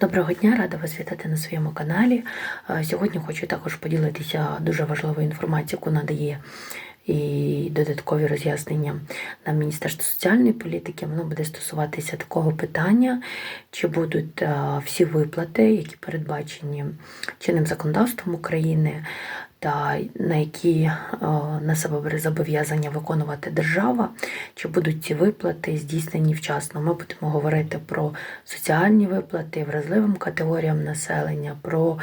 Доброго дня, рада вас вітати на своєму каналі. Е, Сьогодні хочу також поділитися дуже важливою інформацією, яку надає і додаткові роз'яснення на Міністерство соціальної політики. Воно буде стосуватися такого питання, чи будуть е, всі виплати, які передбачені чинним законодавством України, та на які е, на себе бере зобов'язання виконувати держава, чи будуть ці виплати здійснені вчасно. Ми будемо говорити про соціальні виплати вразливим категоріям населення, про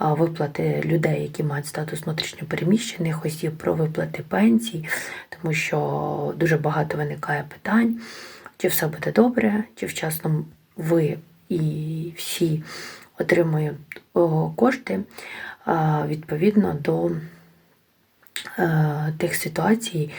е, виплати людей, які мають статус внутрішньопереміщених осіб, про виплати пенсій, тому що дуже багато виникає питань, чи все буде добре, чи вчасно ви і всі отримують о, кошти відповідно до е, тих ситуацій,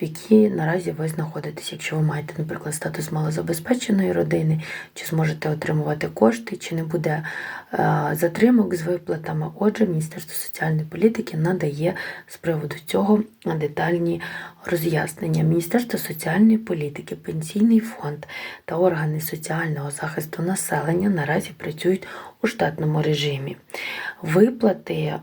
в які наразі ви знаходитесь. Якщо ви маєте, наприклад, статус малозабезпеченої родини, чи зможете отримувати кошти, чи не буде е, затримок з виплатами. Отже, Міністерство соціальної політики надає з приводу цього детальні роз'яснення. Міністерство соціальної політики, пенсійний фонд та органи соціального захисту населення наразі працюють у штатному режимі. Виплати.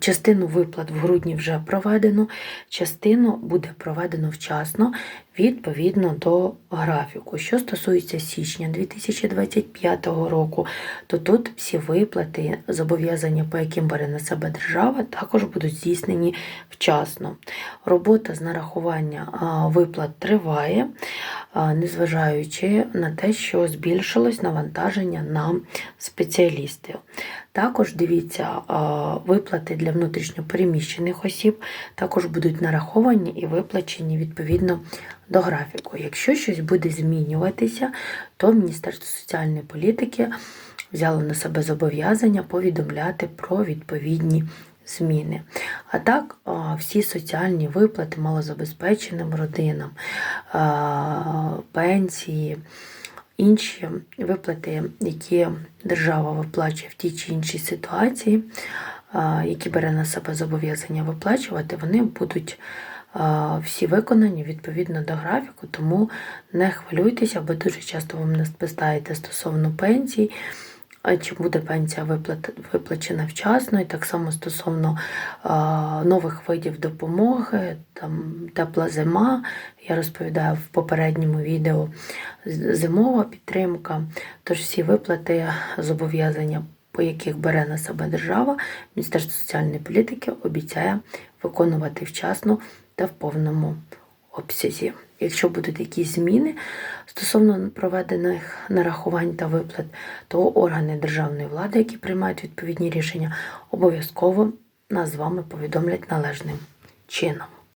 Частину виплат в грудні вже проведено, частину буде проведено вчасно відповідно до графіку. Що стосується січня 2025 року, то тут всі виплати, зобов'язання, по яким бере на себе держава, також будуть здійснені вчасно. Робота з нарахування виплат триває, незважаючи на те, що збільшилось навантаження на спеціалістів. Також дивіться, виплати для внутрішньопереміщених осіб також будуть нараховані і виплачені відповідно до графіку. Якщо щось буде змінюватися, то Міністерство соціальної політики взяло на себе зобов'язання повідомляти про відповідні зміни. А так, всі соціальні виплати малозабезпеченим родинам, пенсії. Інші виплати, які держава виплачує в тій чи іншій ситуації, які бере на себе зобов'язання виплачувати, вони будуть всі виконані відповідно до графіку, тому не хвилюйтеся, бо дуже часто ви мене спитаєте стосовно пенсій. А Чи буде пенсія виплачена вчасно, і так само стосовно а, нових видів допомоги, там тепла зима. Я розповідаю в попередньому відео зимова підтримка. Тож всі виплати, зобов'язання, по яких бере на себе держава, Міністерство соціальної політики обіцяє виконувати вчасно та в повному обсязі. Якщо будуть якісь зміни стосовно проведених нарахувань та виплат, то органи державної влади, які приймають відповідні рішення, обов'язково нас з вами повідомлять належним чином.